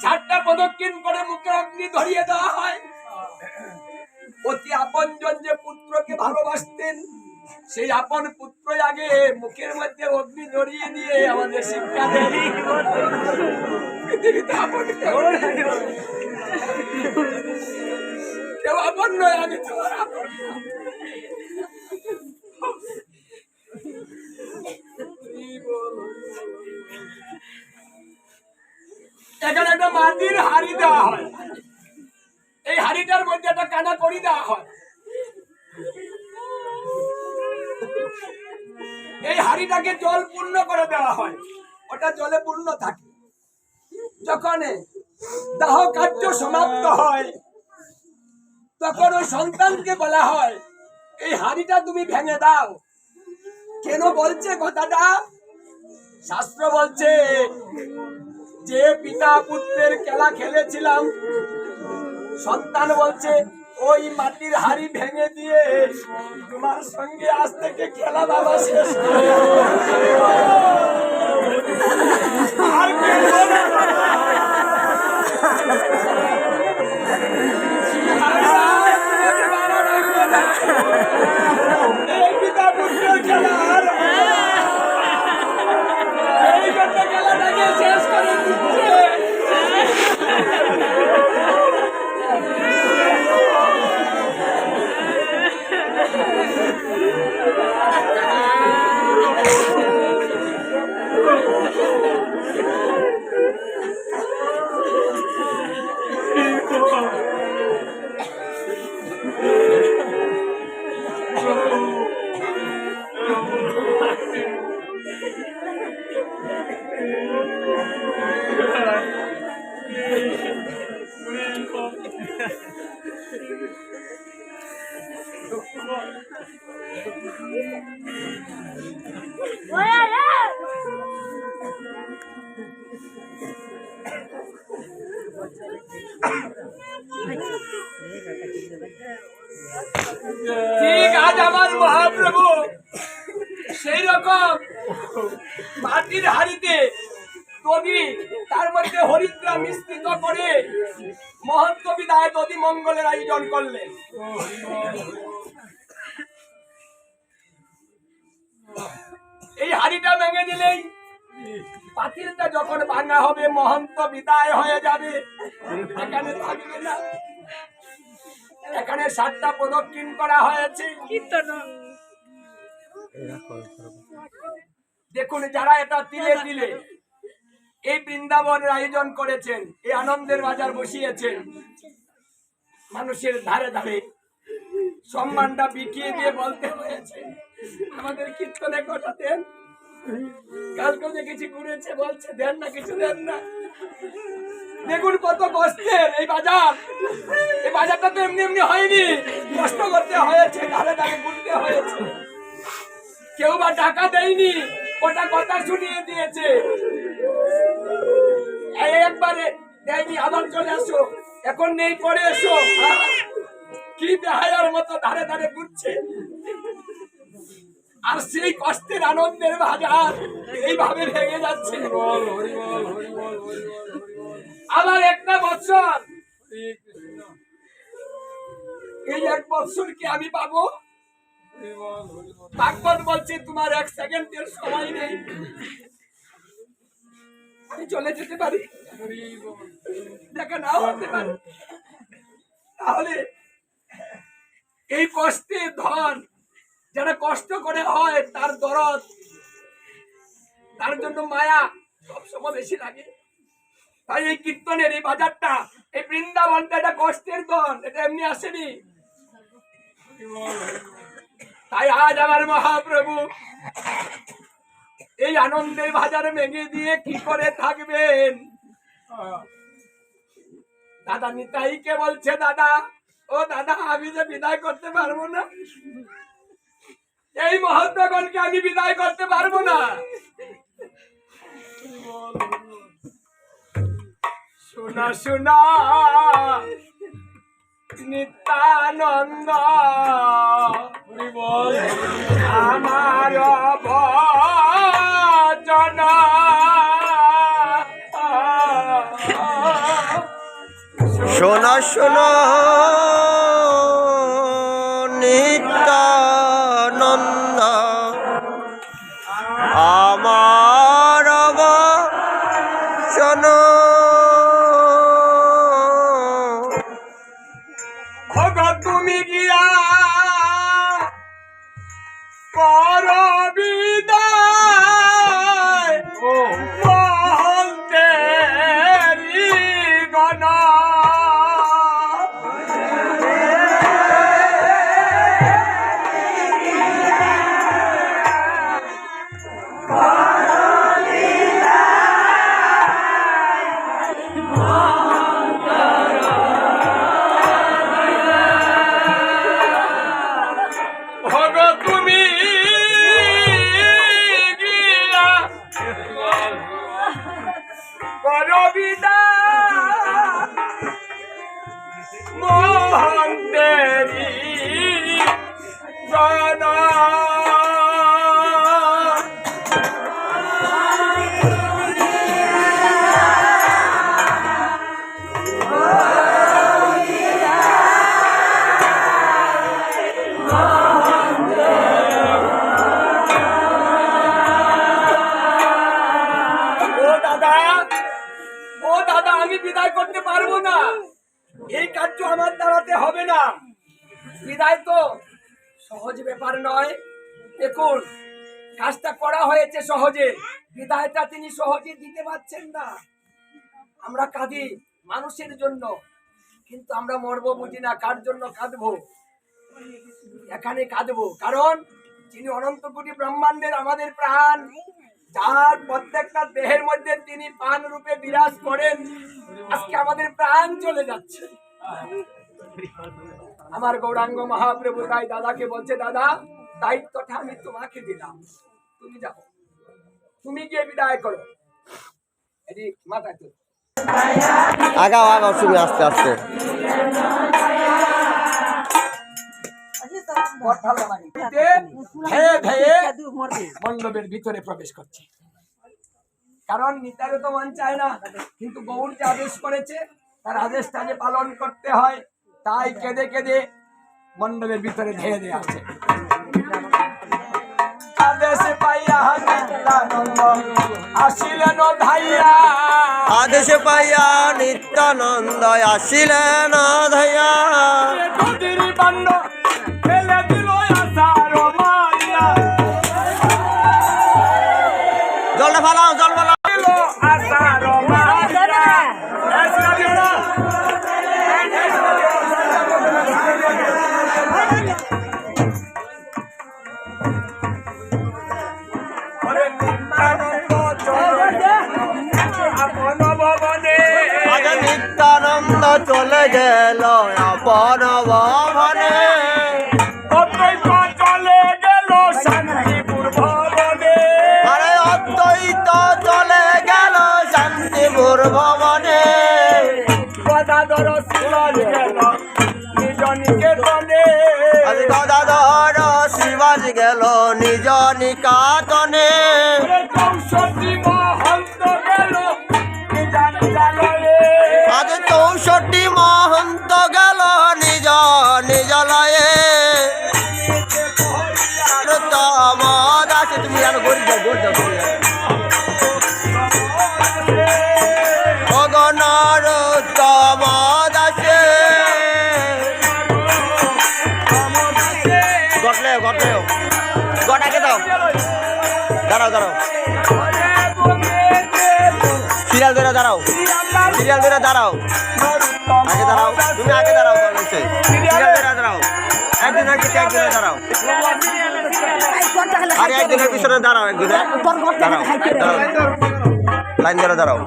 সাতটা প্রদক্ষিণ করে মুখে অগ্নি ধরিয়ে দেওয়া হয়। অতি আপনজন যে পুত্রকে ভালোবাসতেন, সেই আপন পুত্র আগে মুখের মধ্যে অগ্নি ধরিয়ে দিয়ে আমাদের শিক্ষা দেয়। কেউ আপন নয়, আমি তোমার আপন দেওয়া হয়। এই হাড়িটার মধ্যে একটা কানা করি দেওয়া হয়। এই হাড়িটাকে জল পূর্ণ করে দেওয়া হয়। ওটা জলে পূর্ণ থাকে। যখন দাহ কার্য সমাপ্ত হয়, তখন ওই সন্তানকে বলা হয়, এই হাড়িটা তুমি ভেঙে দাও। কেন বলছে কথাটা? শাস্ত্র বলছে যে পিতা পুত্রের খেলা খেলেছিলাম, সন্তান বলছে, ওই মাটির হাড়ি ভেঙে দিয়ে তোমার সঙ্গে আজ থেকে খেলা বাবা শেষ ঠিক আজ আমার মহাপ্রভু। সেই রকম মাটির হাড়িতে দধি, তার মধ্যে হরিদ্রা মিশ্রিত করে মহন্ত বিদায় দধি মঙ্গলের আয়োজন করলেন। এই হাড়িটা ভেঙে দিলেই পাতিলটা যখন ভাঙা হবে, মহন্ত বিদায় হয়ে যাবে। এখানে থাকবে না। এখানে সাতটা প্রদক্ষিণ করা হয়েছে। দেখুন, যারা এটা তিলে তিলে এই বৃন্দাবনের আয়োজন করেছেন, এই আনন্দের বাজার বসিয়েছেন, মানুষের ধারে ধারে সম্মানটা বিকিয়ে দিয়ে বলতে হয়েছে। আমাদের কীর্তনে কটা দেন। কালকে যে কিছু ঘুরেছে বলছে, দেন না, কিছু দেন না। দেখুন কত কষ্টের এই বাজার। এই বাজারটা তো এমনি এমনি হয়নি। কষ্ট করতে হয়েছে, ধারে ধারে ঘুরতে হয়েছে। কেউ বা টাকা দেয়নি, ওটা কথা শুনিয়ে দিয়েছে। একবারে দেয়নি, আবার চলে আসো। এখন নেই, পরে এসো। কি বেহায়ার মতো ধারে ধারে ঘুরছে? আর সেই কষ্টের আনন্দের বাজার এইভাবে ভেঙে যাচ্ছে। আবার একটা বছর। এই এক বছর কি আমি পাবো? ভাগবত বলছে, তোমার এক সেকেন্ডের সময় নেই। আমি চলে যেতে পারি? দেখা নাও হতে পারে। তাহলে এই কষ্টের ধন যারা কষ্ট করে হয়, তার দরদ, তার জন্য মায়া সবসময় বেশি লাগে। তাই এই কীর্তনের, এই বাজারটা, এই বৃন্দাবনটা এটা কষ্টের ধন, এটা এমনি আসেনি। তাই আজ আমার মহাপ্রভু এই আনন্দের বাজারে ভেঙে দিয়ে কি করে থাকবেন? দাদা নিতাইকে বলছে, দাদা ও দাদা আমি যে বিদায় করতে পারব না। এই মহত্বগণকে আমি বিদায় করতে পারব না। শোনা শোনা নিত্যানন্দ। আমার শোনো নিত্যানন্দ সহজ ব্যাপার নয়। দেখুন, কাজটা করা হয়েছে সহজে। বিদায়টা তিনি সহজে দিতে পারছেন না। আমরা কাঁদি মানুষের জন্য, কিন্তু আমরা মরবো বুঝি না। কার জন্য কাঁদবো? এখানে কাঁদবো। কারণ যিনি অনন্ত কোটি ব্রহ্মাণ্ডের আমাদের প্রাণ, যার প্রত্যেকটা দেহের মধ্যে তিনি প্রাণ রূপে বিরাজ করেন, আজকে আমাদের প্রাণ চলে যাচ্ছে। আমার গৌরাঙ্গ মহাপ্রভু তাই দাদাকে বলছে দাদা দায়িত্বটা আমি তোমাকে দিলাম। তুমি যাও। তুমি গিয়ে বিদায় করো। মাথায় তো আগাও আগাও তুমি আস্তে আস্তে। মণ্ডপের ভিতরে প্রবেশ করছে। কারণ নিতারে তো মন চায় না কিন্তু গৌর যে আদেশ করেছে তার আদেশটা যে পালন করতে হয় তাই কেঁদে কেঁদে মণ্ডপের ভিতরে ধেয়ে দিয়ে আছে আদেশ পাইয়া নিত্যানন্দ আসিলেন ধাইয়া। আদেশ পাইয়া নিত্যানন্দ আসিলেন ধয়া নিত্যানন্দ চলে গেল আপন ভবনে। অদ্বৈত চলে গেল শান্তিপুর ভবনে। আরে অদ্বৈত চলে গেল শান্তিপুর ভবনে। নিকাতনে চৌষট্টি মহন্ত গেল আজ চৌষট্টি মহন্ত গেল নিজ নিজ লয়ে। তমদ আছে, তুমি জানো গড়ি যাও গড়ি যাও দাঁড়াও দাঁড়াও। সিরিয়াল ধরে দাঁড়াও। সিরিয়াল ধরে দাঁড়াও। আগে দাঁড়াও। তুমি আগে দাঁড়াও সিরিয়াল ধরে দাঁড়াও। একদিন একদিন একদিনে দাঁড়াও। আরে একদিনের পিছনে দাঁড়াও একদিনে দাঁড়াও। লাইন ধরে দাঁড়াও।